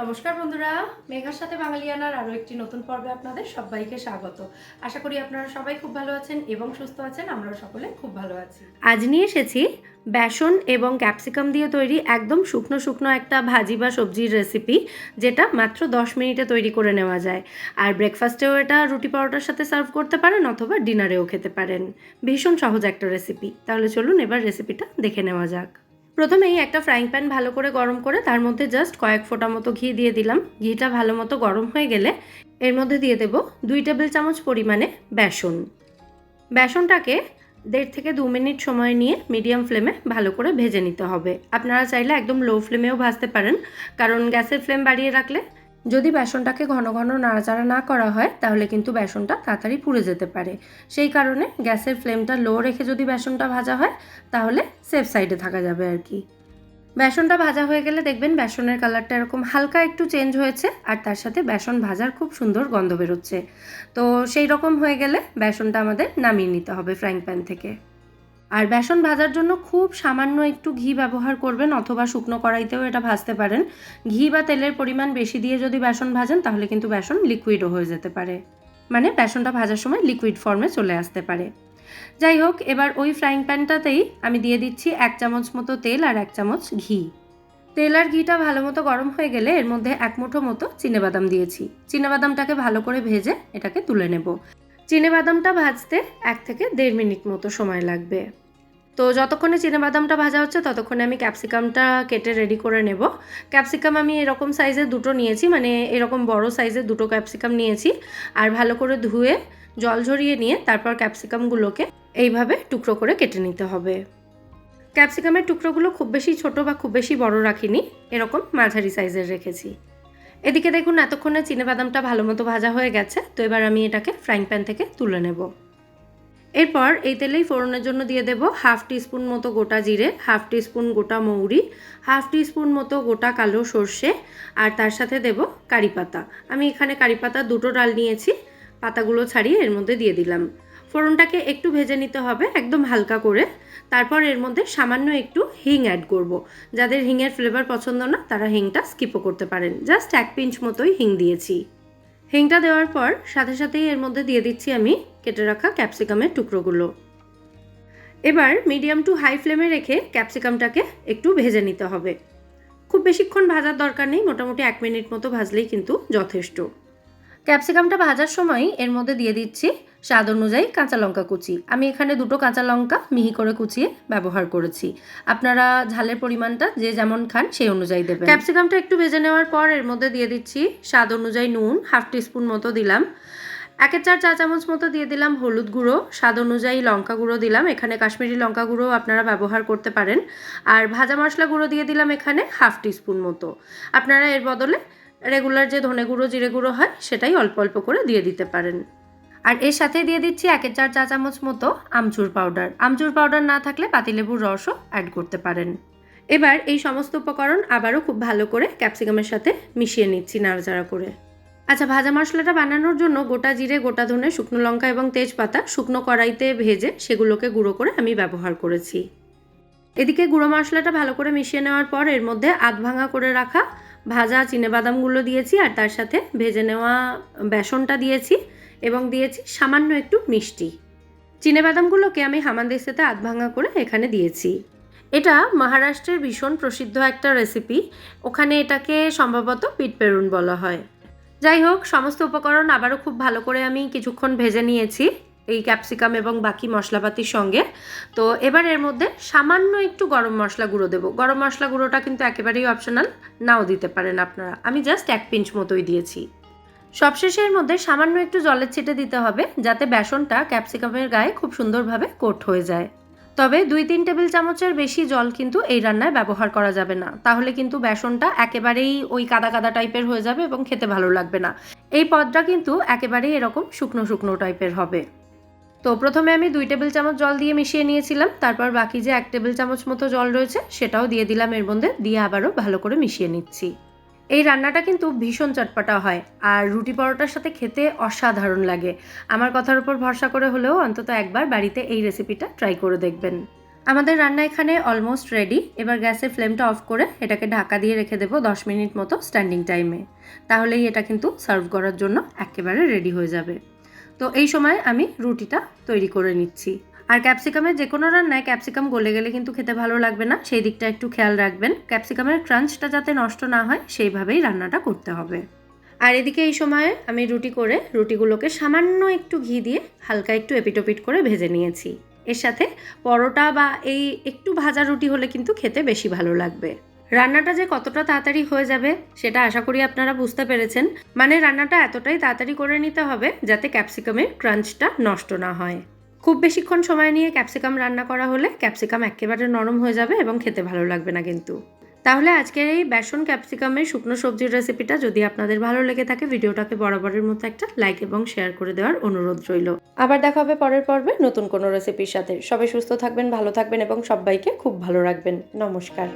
নমস্কার বন্ধুরা, মেঘার সাথে বাঙালিয়ানার আরও একটি নতুন পর্বে আপনাদের সবাইকে স্বাগত। আশা করি আপনারা সবাই খুব ভালো আছেন এবং সুস্থ আছেন আমরা সকলে খুব ভালো আছি। আজ নিয়ে এসেছি বেসন এবং ক্যাপসিকাম দিয়ে তৈরি একদম শুকনো শুকনো একটা ভাজি বা সবজির রেসিপি যেটা মাত্র দশ মিনিটে তৈরি করে নেওয়া যায়। আর ব্রেকফাস্টেও এটা রুটি পরোটার সাথে সার্ভ করতে পারেন অথবা ডিনারেও খেতে পারেন। ভীষণ সহজ একটা রেসিপি তাহলে চলুন এবার রেসিপিটা দেখে নেওয়া যাক। প্রথমেই একটা ফ্রাইং প্যান ভালো করে গরম করে তার মধ্যে জাস্ট কয়েক ফোঁটা মতো ঘি দিয়ে দিলাম। ঘিটা ভালো মতো গরম হয়ে গেলে এর মধ্যে দিয়ে দেব দুই টেবিল চামচ পরিমাণে বেসন। বেসনটাকে দেড় থেকে দু মিনিট সময় নিয়ে মিডিয়াম ফ্লেমে ভালো করে ভেজে নিতে হবে। আপনারা চাইলে একদম লো ফ্লেমেও ভাজতে পারেন, কারণ গ্যাসের ফ্লেম বাড়িয়ে রাখলে যদি বেসনটাকে ঘন ঘন নাড়াচাড়া না করা হয়, তাহলে কিন্তু বেসনটা তাড়াতাড়ি পুড়ে যেতে পারে। সেই কারণে গ্যাসের ফ্লেমটা লো রেখে যদি বেসনটা ভাজা হয়, তাহলে সেফ সাইডে থাকা যাবে আর কি। বেসনটা ভাজা হয়ে গেলে দেখবেন বেসনের কালারটা এরকম হালকা একটু চেঞ্জ হয়েছে, আর তার সাথে বেসন ভাজার খুব সুন্দর গন্ধ বেরোচ্ছে। তো সেই রকম হয়ে গেলে বেসনটা আমাদের নামিয়ে নিতে হবে ফ্রাইং প্যান থেকে। আর বেসন ভাজার জন্য খুব সামান্য একটু ঘি ব্যবহার করবেন অথবা শুকনো কড়াইতেও এটা ভাজতে পারেন। ঘি বা তেলের পরিমাণ বেশি দিয়ে যদি বেসন ভাজেন, তাহলে কিন্তু বেসন লিকুইডও হয়ে যেতে পারে। মানে বেসনটা ভাজার সময় লিকুইড ফর্মে চলে আসতে পারে। যাই হোক, এবার ওই ফ্রাইং প্যানটাতেই আমি দিয়ে দিচ্ছি এক চামচ মতো তেল আর এক চামচ ঘি। তেল আর ঘিটা ভালো মতো গরম হয়ে গেলে এর মধ্যে এক মুঠো মতো চিনেবাদাম দিয়েছি। চিনেবাদামটাকে ভালো করে ভেজে এটাকে তুলে নেব। চিনেবাদামটা ভাজতে এক থেকে দেড় মিনিট মতো সময় লাগবে। তো যতক্ষণে চিনেবাদামটা ভাজা হচ্ছে, ততক্ষণে আমি ক্যাপসিকামটা কেটে রেডি করে নেব। ক্যাপসিকাম আমি এরকম সাইজের দুটো নিয়েছি মানে এরকম বড় সাইজের দুটো ক্যাপসিকাম নিয়েছি। আর ভালো করে ধুয়ে, জল ঝরিয়ে নিয়ে তারপর ক্যাপসিকামগুলোকে এইভাবে টুকরো করে কেটে নিতে হবে। ক্যাপসিকামের টুকরোগুলো খুব বেশি ছোট বা খুব বেশি বড় রাখিনি, এরকম মাঝারি সাইজের রেখেছি। এদিকে দেখুন, এতক্ষণে চিনেবাদামটা ভালো মতো ভাজা হয়ে গেছে। তো এবার আমি এটাকে ফ্রাইং প্যান থেকে তুলে নেব। এরপর এই তেলেই ফোড়নের জন্য দিয়ে দেব হাফ টিস্পুন মতো গোটা জিরে, হাফ টিস্পুন গোটা মৌরি, হাফ টিস্পুন মতো গোটা কালো সর্ষে, আর তার সাথে দেব কারি পাতা। আমি এখানে কারি পাতা দুটো ডাল নিয়েছি, পাতাগুলো ছাড়িয়ে এর মধ্যে দিয়ে দিলাম। ফোড়নটাকে একটু ভেজে নিতে হবে, একদম হালকা করে। তারপর এর মধ্যে সামান্য একটু হিং অ্যাড করব। যাদের হিংয়ের ফ্লেভার পছন্দ না, তারা হিংটা স্কিপও করতে পারেন। জাস্ট এক পিঞ্চ মতোই হিং দিয়েছি। হিংটা দেওয়ার পর সাথে সাথেই এর মধ্যে দিয়ে দিচ্ছি আমি কেটে রাখা ক্যাপসিকামের টুকরোগুলো। এবার মিডিয়াম টু হাই ফ্লেমে রেখে ক্যাপসিকামটাকে একটু ভেজে নিতে হবে। খুব বেশিক্ষণ ভাজার দরকার নেই, মোটামুটি এক মিনিট মতো ভাজলেই কিন্তু যথেষ্ট। ক্যাপসিকামটা ভাজার সময় এর মধ্যে দিয়ে দিচ্ছি স্বাদ অনুযায়ী কাঁচা লঙ্কা কুচি। আমি এখানে দুটো কাঁচা লঙ্কা মিহি করে কুচিয়ে ব্যবহার করেছি। আপনারা ঝালের পরিমাণটা যে যেমন খান সেই অনুযায়ী দেবেন। ক্যাপসিকামটা একটু ভেজে নেওয়ার পর এর মধ্যে দিয়ে দিচ্ছি স্বাদ অনুযায়ী নুন, হাফ টিস্পুন মতো দিলাম। একের চার চা চামচ মতো দিয়ে দিলাম হলুদ গুঁড়ো, স্বাদ অনুযায়ী লঙ্কা গুঁড়ো দিলাম। এখানে কাশ্মীরি লঙ্কা গুঁড়ো আপনারা ব্যবহার করতে পারেন। আর ভাজা মশলা গুঁড়ো দিয়ে দিলাম এখানে হাফ টিস্পুন মতো। আপনারা এর বদলে রেগুলার যে ধনে গুঁড়ো, জিরে গুঁড়ো হয় সেটাই অল্প অল্প করে দিয়ে দিতে পারেন। আর এর সাথে দিয়ে দিচ্ছি একের চার চা চামচ মতো আমচুর পাউডার আমচুর পাউডার না থাকলে পাতিলেবুর রসও অ্যাড করতে পারেন। এবার এই সমস্ত উপকরণ আবারও খুব ভালো করে ক্যাপসিকামের সাথে মিশিয়ে নিচ্ছি নাড়াচাড়া করে। আচ্ছা ভাজা মশলাটা বানানোর জন্য গোটা জিরে, গোটা ধনে, শুকনো লঙ্কা এবং তেজপাতা শুকনো কড়াইতে ভেজে সেগুলোকে গুঁড়ো করে আমি ব্যবহার করেছি। এদিকে গুঁড়ো মশলাটা ভালো করে মিশিয়ে নেওয়ার পর এর মধ্যে আধ ভাঙা করে রাখা ভাজা চিনেবাদামগুলো দিয়েছি আর তার সাথে ভেজে নেওয়া বেসনটা দিয়েছি এবং দিয়েছি সামান্য একটু মিষ্টি। চিনেবাদামগুলোকে আমি হামানদিস্তাতে আধ ভাঙা করে এখানে দিয়েছি। এটা মহারাষ্ট্রের ভীষণ প্রসিদ্ধ একটা রেসিপি। ওখানে এটাকে সম্ভবত পিট পেরুন বলা হয়। যাই হোক, সমস্ত উপকরণ আবারও খুব ভালো করে আমি কিছুক্ষণ ভেজে নিয়েছি। এই ক্যাপসিকাম এবং বাকি মশলাপাতির সঙ্গে। তো এবার এর মধ্যে সামান্য একটু গরম মশলা গুঁড়ো দেবো। গরম মশলা গুঁড়োটা কিন্তু একেবারেই অপশনাল নাও দিতে পারেন আপনারা। আমি জাস্ট এক পিঞ্চ মতোই দিয়েছি। সবশেষে এর মধ্যে সামান্য একটু জলের ছিটে দিতে হবে, যাতে বেসনটা ক্যাপসিকামের গায়ে খুব সুন্দরভাবে কোট হয়ে যায়। তবে দুই তিন টেবিল চামচের বেশি জল কিন্তু এই রান্নায় ব্যবহার করা যাবে না। তাহলে কিন্তু বেসনটা একেবারেই ওই কাদা কাদা টাইপের হয়ে যাবে এবং খেতে ভালো লাগবে না। এই পদটা কিন্তু একেবারেই এরকম শুকনো শুকনো টাইপের হবে। তো প্রথমে আমি দুই টেবিল চামচ জল দিয়ে মিশিয়ে নিয়েছিলাম, তারপর বাকি যে এক টেবিল চামচ মতো জল রয়েছে সেটাও দিয়ে দিলাম এর মধ্যে, দিয়ে আবারও ভালো করে মিশিয়ে নিচ্ছি। এই রান্নাটা কিন্তু ভীষণ চটপটা হয় আর রুটি পরোটার সাথে খেতে অসাধারণ লাগে। আমার কথার উপর ভরসা করে হলেও অন্তত একবার বাড়িতে এই রেসিপিটা ট্রাই করে দেখবেন। আমাদের রান্না এখানে অলমোস্ট রেডি, এবার গ্যাসের ফ্লেমটা অফ করে এটাকে ঢাকা দিয়ে রেখে দেবো দশ মিনিট মতো স্ট্যান্ডিং টাইমে। তাহলেই এটা কিন্তু সার্ভ করার জন্য একেবারে রেডি হয়ে যাবে। তো এই সময় আমি রুটিটা তৈরি করে নিচ্ছি। আর ক্যাপসিকামের যে কোনো রান্নায় ক্যাপসিকাম গলে গেলে কিন্তু খেতে ভালো লাগবে না, সেই দিকটা একটু খেয়াল রাখবেন। ক্যাপসিকামের ক্রাঞ্চটা যাতে নষ্ট না হয়, সেইভাবেই রান্নাটা করতে হবে। আর এদিকে এই সময়ে আমি রুটি করে রুটিগুলোকে সামান্য একটু ঘি দিয়ে হালকা একটু এপিটোপিট করে ভেজে নিয়েছি। এর সাথে পরোটা বা এই একটু ভাজা রুটি হলে কিন্তু খেতে বেশি ভালো লাগবে। রান্নাটা যে কতটা তাড়াতাড়ি হয়ে যাবে, সেটা আশা করি আপনারা বুঝতে পেরেছেন। মানে রান্নাটা এতটাই তাড়াতাড়ি করে নিতে হবে, যাতে ক্যাপসিকামের ক্রাঞ্চটা নষ্ট না হয়। খুব বেশিক্ষণ সময় নিয়ে ক্যাপসিকাম রান্না করা হলে ক্যাপসিকাম একেবারে নরম হয়ে যাবে এবং খেতে ভালো লাগবে না কিন্তু। তাহলে আজকের এই বেসন ক্যাপসিকামের শুকনো সবজির রেসিপিটা যদি আপনাদের ভালো লেগে থাকে, ভিডিওটাকে বরাবরের মতো একটা লাইক এবং শেয়ার করে দেওয়ার অনুরোধ রইল। আবার দেখা হবে পরের পর্বে নতুন কোনো রেসিপির সাথে। সবাই সুস্থ থাকবেন, ভালো থাকবেন এবং সবাইকে খুব ভালো রাখবেন। নমস্কার।